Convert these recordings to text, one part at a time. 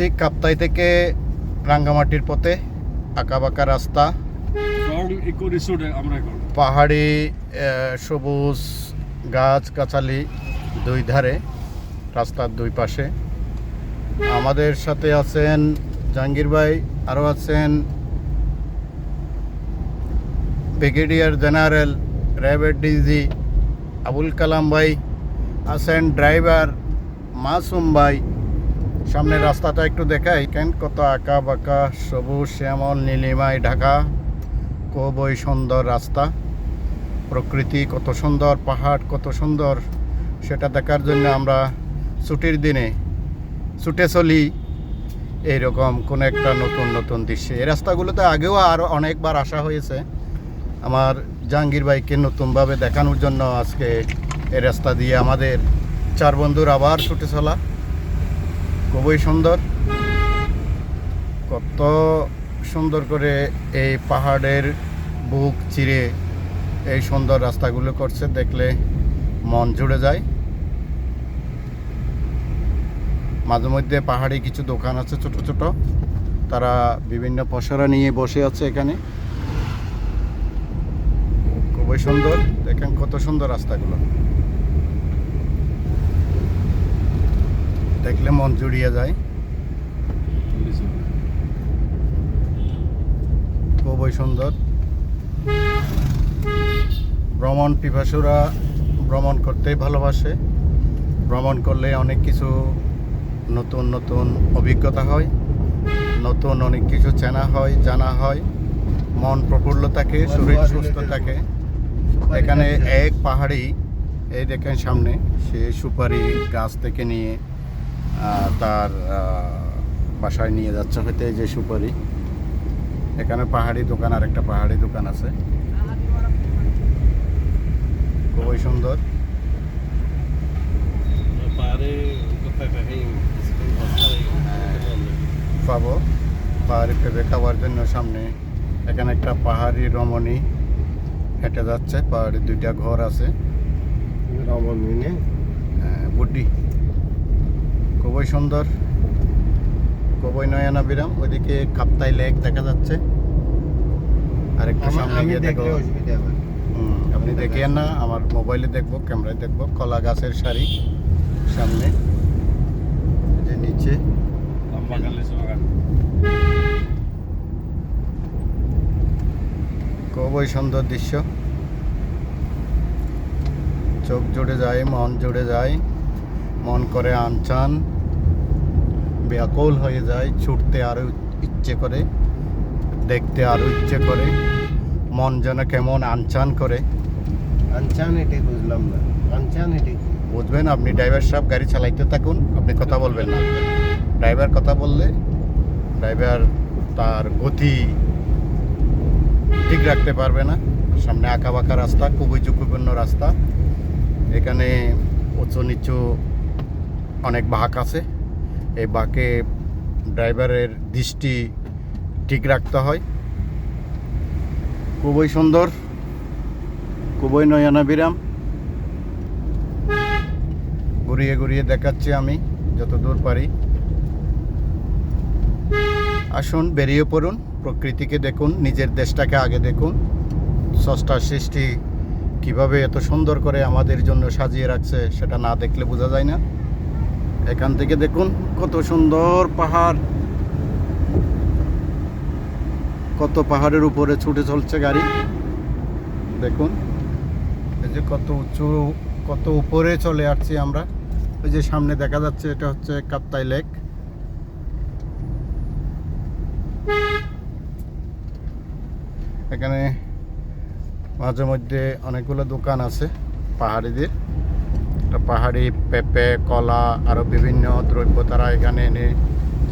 আছি কাপ্তাই থেকে রাঙ্গামাটির পথে আঁকাবাঁকা রাস্তা। পাহাড়ি সবুজ গাছ গাছালি দুই ধারে রাস্তার দুই পাশে। আমাদের সাথে আছেন জাহাঙ্গীর ভাই আরও আছেন ব্রিগেডিয়ার জেনারেল র্যাবের ডিজি আবুল কালাম ভাই আছেন ড্রাইভার মাসুম ভাই সামনের রাস্তাটা একটু দেখাই। কেন? কত আঁকা বাঁকা, সবুজ, শ্যামল নীলিমায় ঢাকা। খুবই সুন্দর রাস্তা। প্রকৃতি কত সুন্দর, পাহাড় কত সুন্দর। সেটা দেখার জন্য আমরা ছুটির দিনে ছুটে চলি। এইরকম কোনো একটা নতুন নতুন দৃশ্যে। এই রাস্তাগুলোতে আগেও আরও অনেকবার আসা হয়েছে। আমার জাহাঙ্গীর ভাইকে নতুনভাবে দেখানোর জন্য আজকে এই রাস্তা দিয়ে আমাদের চার বন্ধুর আবার ছুটে চলা। খুবই সুন্দর। কত সুন্দর করে এই পাহাড়ের বুক চিরে এই সুন্দর রাস্তাগুলো করছে, দেখলে মন জুড়ে যায়। মাঝে মধ্যে পাহাড়ে কিছু দোকান আছে ছোট ছোট, তারা বিভিন্ন পসরা নিয়ে বসে আছে এখানে। খুবই সুন্দর, দেখেন কত সুন্দর রাস্তাগুলো। দেখলে মন জুড়িয়ে যায়। খুবই সুন্দর। ভ্রমণ পিপাসুরা ভ্রমণ করতেই ভালোবাসে। ভ্রমণ করলে অনেক কিছু নতুন নতুন অভিজ্ঞতা হয়। নতুন অনেক কিছু চেনা হয় জানা হয়। মন প্রফুল্ল থাকে শরীর সুস্থ থাকে। এখানে এক পাহাড়ি এই দেখেন সামনে সে সুপারি গাছ থেকে নিয়ে তার বাসায় নিয়ে যাচ্ছে হইতে যে সুপারি। এখানে পাহাড়ি দোকান আর একটা পাহাড়ি দোকান আছে। খুবই সুন্দর। দেখাই পাবো। পাহাড়ি পেঁপে খাওয়ার জন্য সামনে এখানে একটা পাহাড়ি রমণী হেঁটে যাচ্ছে। পাহাড়ি দুইটা ঘর আছে। রমন মিনে আহ, বুড্ডি। খুবই সুন্দর খুবই নয়না বিরাম ওইদিকে কাপ্তাই লেক দেখা যাচ্ছে। আর একটু সামনে গিয়ে দেখো। আপনি দেখেন না আমার মোবাইলে দেখব ক্যামেরায় দেখব। কলা গাছের সারি সামনে যে নিচে। খুবই সুন্দর দৃশ্য। চোখ জুড়ে যায় মন জুড়ে যায়। মন করে আনচান। ব্যাকুল হয়ে যায় ছুটতে আরও ইচ্ছে করে দেখতে আরও ইচ্ছে করে মন যেন কেমন আনচান করে। আনচান এটি বুঝলাম না। আনচান এটি বুঝবেন আপনি ড্রাইভার সাহেব গাড়ি চালাইতে থাকুন আপনি কথা বলবেন না। ড্রাইভার কথা বললে ড্রাইভার তার গতি ঠিক রাখতে পারবে না। সামনে আঁকা বাঁকা রাস্তা খুবই ঝুঁকিপূর্ণ রাস্তা। এখানে উঁচু নিচু অনেক বাঁক আছে। এই বাঁকে ড্রাইভারের দৃষ্টি ঠিক রাখতে হয়। খুবই সুন্দর, খুবই নয়নাবিরাম ঘুরিয়ে ঘুরিয়ে দেখাচ্ছি আমি যত দূর পারি। আসুন, বেরিয়ে পড়ুন, প্রকৃতিকে দেখুন, নিজের দেশটাকে আগে দেখুন। ষষ্ঠার সৃষ্টি কীভাবে এত সুন্দর করে আমাদের জন্য সাজিয়ে রাখছে, সেটা না দেখলে বোঝা যায় না। এখান থেকে দেখুন কত সুন্দর পাহাড়। কত পাহাড়ের উপরে ছুটে চলছে গাড়ি। দেখুন, এই যে কত উঁচু, কত উপরে চলে আসছি আমরা। ওই যে সামনে দেখা যাচ্ছে, এটা হচ্ছে কাপ্তাই লেক। এখানে মাঝে মধ্যে অনেকগুলো দোকান আছে পাহাড়িদের। একটা পাহাড়ি, পেঁপে, কলা আরও বিভিন্ন দ্রব্য তারা এখানে এনে,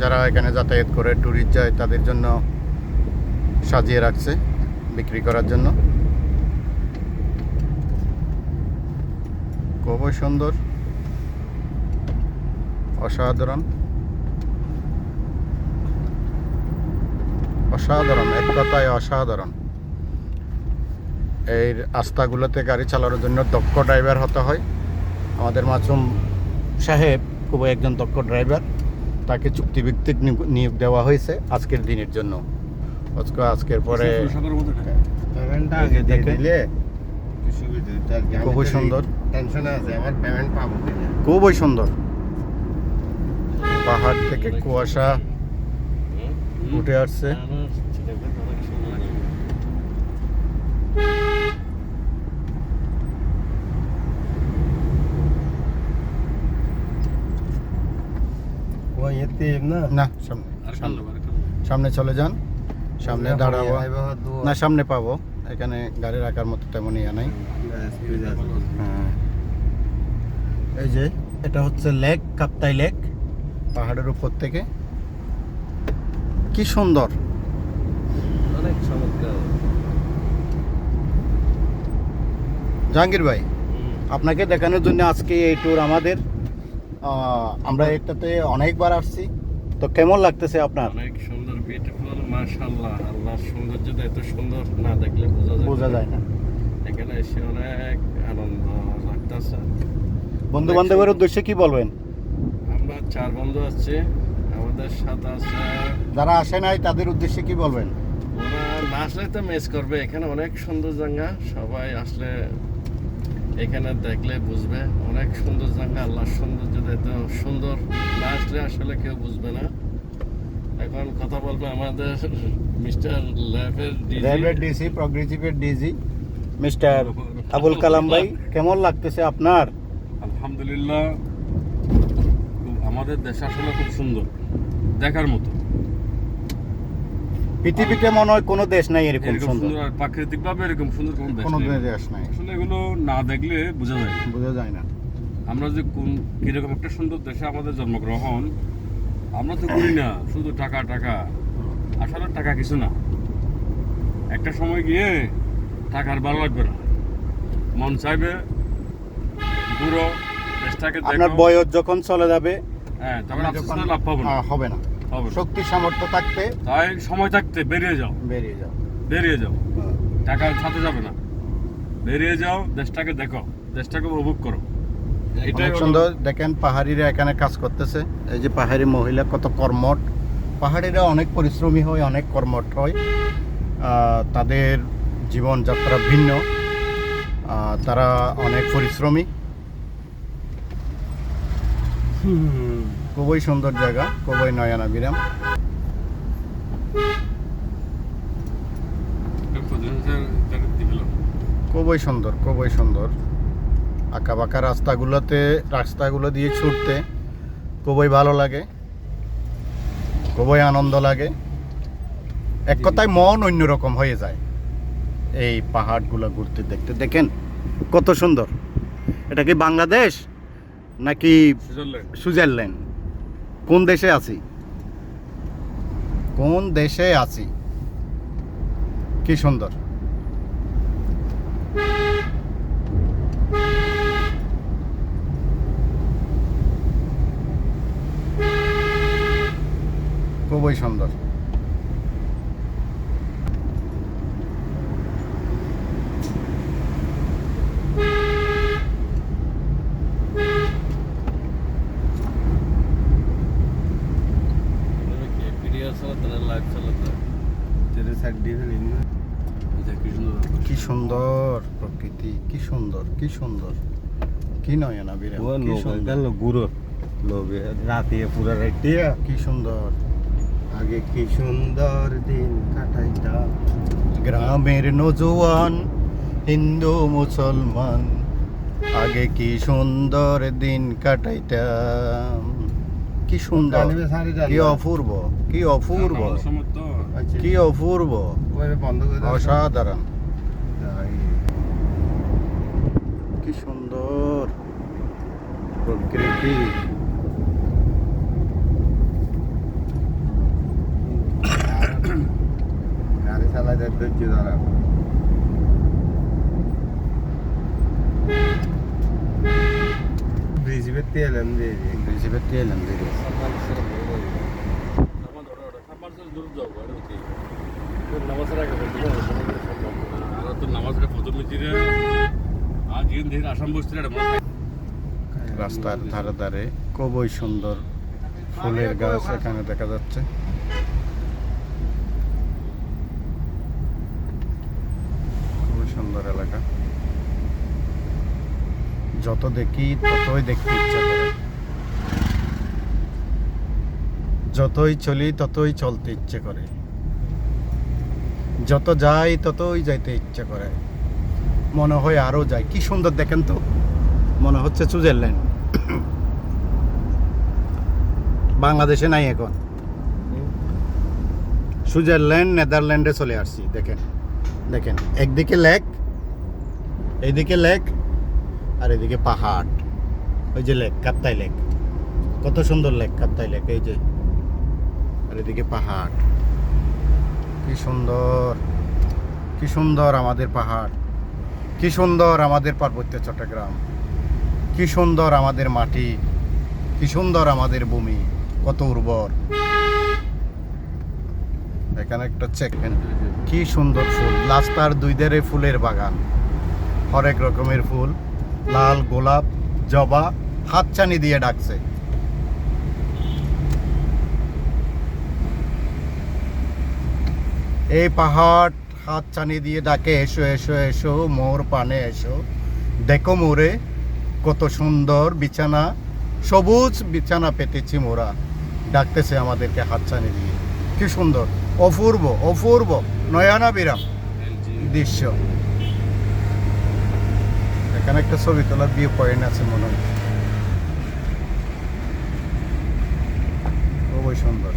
যারা এখানে যাতায়াত করে ট্যুরিস্ট যায়, তাদের জন্য সাজিয়ে রাখছে বিক্রি করার জন্য। খুবই সুন্দর। অসাধারণ। অসাধারণ, এক কথায় অসাধারণ। এই রাস্তাগুলোতে গাড়ি চালানোর জন্য দক্ষ ড্রাইভার হতে হয়। আমাদের মাসুম সাহেব খুবই একজন দক্ষ ড্রাইভার তাকে চুক্তিভিত্তিক নিয়োগ- নিয়োগ দেওয়া হয়েছে আজকের দিনের জন্য। আজকে আজকের পরে খুবই সুন্দর। টেনশনে আছে আমার পেমেন্ট পাবো খুবই সুন্দর। পাহাড় থেকে কুয়াশা উঠে আসছে। ও না? না। সামনে সামনে সামনে চলে যান। সামনে দাঁড়াবো। না সামনে পাবো। এখানে গাড়ি রাখার মতো তেমন ইয়া নাই। হ্যাঁ। এই যে এটা হচ্ছে লেক কাপ্তাই লেক পাহাড়ের উপর থেকে। কি সুন্দর। অনেক চমৎকার। জাহাঙ্গীর ভাই আপনাকে দেখানোর জন্য আজকে এই ট্যুর আমাদের। আমরা এটাতে অনেকবার আসছি। তো কেমন লাগতেছে আপনার? অনেক সুন্দর বিউটিফুল মাশাআল্লাহ। আল্লাহর সৌন্দর্যটা এত সুন্দর না দেখলে বোঝা যায় বোঝা যায় না। এখানে এসে অনেক আনন্দ লাগতেছে। বন্ধু বান্ধবের উদ্দেশ্যে কি বলবেন? আমরা চার বন্ধু আছি আমাদের সাথে আছে যারা আসে নাই তাদের উদ্দেশ্যে কি বলবেন? ওরা না আসলে তো মিস করবে এখানে অনেক সুন্দর জায়গা। সবাই আসলে এখানে দেখলে বুঝবে অনেক সুন্দর জায়গা আল্লাহর সৌন্দর্যটা এত সুন্দর না আসলে আসলে কেউ বুঝবে না। এখন কথা বলবে আমাদের মিস্টার ল্যাবের র্যাবের ডিসি প্রগ্রেসিভের ডিজি মিস্টার আবুল কালাম ভাই কেমন লাগতেছে আপনার? আলহামদুলিল্লাহ আমাদের দেশ আসলে খুব সুন্দর দেখার মতো। পৃথিবীতে মনে হয় কোনো দেশ নাই এরকম সুন্দর। আর প্রাকৃতিক ভাবে এরকম সুন্দর কোন দেশ কোনো। দেশ নাই। আসলে এগুলো না দেখলে বোঝা যায় না। বোঝা যায় না। আমরা যে কোন কীরকম একটা সুন্দর দেশে আমাদের জন্মগ্রহণ আমরা তো করি না শুধু টাকা টাকা। আসলে টাকা কিছু না। একটা সময় গিয়ে টাকার ভালো লাগবে না। মন চাইবে পুরো দেশটাকে আপনার বয়স যখন চলে যাবে হ্যাঁ তখন আপনি আফসোস যখন- করে লাভ পাবো না। হ্যাঁ, না হবে না। শক্তি সামর্থ্য থাকতে তাই সময় থাকতে বেরিয়ে যাও। বেরিয়ে যাও। বেরিয়ে যাও। টাকার সাথে যাবে না। বেরিয়ে যাও দেশটাকে দেখো। দেশটাকে উপভোগ করো। অনেক সুন্দর দেখেন পাহাড়িরা এখানে কাজ করতেছে। এই যে পাহাড়ি মহিলা কত কর্মঠ। পাহাড়িরা অনেক পরিশ্রমী হয় অনেক কর্মঠ হয়। তাদের জীবনযাত্রা ভিন্ন। তারা অনেক পরিশ্রমী। খুবই সুন্দর জায়গা খুবই নয়না বিরাম। খুবই সুন্দর খুবই সুন্দর। আঁকা বাঁকা রাস্তাগুলোতে রাস্তাগুলো দিয়ে ছুটতে খুবই ভালো লাগে খুবই আনন্দ লাগে। এক কথায় মন অন্যরকম হয়ে যায় এই পাহাড়গুলো ঘুরতে দেখতে। দেখেন কত সুন্দর। এটা কি বাংলাদেশ নাকি সুইজারল্যান্ড? কোন দেশে আছি? কোন দেশে আছি? কি সুন্দর। খুবই সুন্দর ভিডিও চালাতে না লাইভ চালাতে তেরে সাইড দিয়ে ফেলি না কি সুন্দর প্রকৃতি কি সুন্দর কি সুন্দর। কি নয় না ও কি লোক সুন্দর। গুরু লোভে রাতে পুরো রাইতে কি সুন্দর। আগে কি সুন্দর দিন কাটাইতাম। গ্রামের নজওয়ান হিন্দু মুসলমান আগে কি সুন্দর দিন কাটাইতাম। কি সুন্দর কি অপূর্ব কি অপূর্ব কি অপূর্ব। অসাধারণ। কি সুন্দর প্রকৃতি। গাড়ি দেয় ধৈর্য ধরা। ব্রিজ বেতে এলাম যে রিসিভের দিয়ে এলাম ধীরে। নামাজের রাস্তার ধারে ধারে খুবই সুন্দর ফুলের গাছ এখানে দেখা যাচ্ছে। খুবই সুন্দর এলাকা। যত দেখি ততই দেখতে ইচ্ছা করে। যতই চলি ততই চলতে ইচ্ছে করে। যত যাই ততই যাইতে ইচ্ছে করে। মনে হয় আরও যাই কি সুন্দর দেখেন তো। মনে হচ্ছে সুইজারল্যান্ড। বাংলাদেশে নাই এখন। সুইজারল্যান্ড, নেদারল্যান্ডে চলে আসছি, দেখেন। দেখেন, একদিকে লেক, এইদিকে লেক, আর এদিকে পাহাড়। ওই যে লেক কাপ্তাই লেক। কত সুন্দর লেক কাপ্তাই লেক, এই যে। আর এদিকে পাহাড়। কি সুন্দর কি সুন্দর আমাদের পাহাড়, কি সুন্দর আমাদের পার্বত্য চট্টগ্রাম, কি সুন্দর আমাদের মাটি, কি সুন্দর আমাদের ভূমি, কত উর্বর। এখানে একটা চেক কি সুন্দর ফুল। রাস্তার দুই ধারে ফুলের বাগান। হরেক রকমের ফুল, লাল, গোলাপ, জবা, হাতছানি দিয়ে ডাকছে। এই পাহাড় হাত চানি দিয়ে ডাকে, এসো এসো এসো, মোর পানে এসো। দেখো মোরে, কত সুন্দর বিছানা, সবুজ বিছানা পেতেছি মোরা। ডাকতেছে আমাদেরকে হাত চানি দিয়ে। কি সুন্দর, অপূর্ব অপূর্ব নয়ানা বিরাম দৃশ্য। এখানে একটা ছবি তোলার ভিউ পয়েন্ট আছে মনে হয়। খুবই সুন্দর।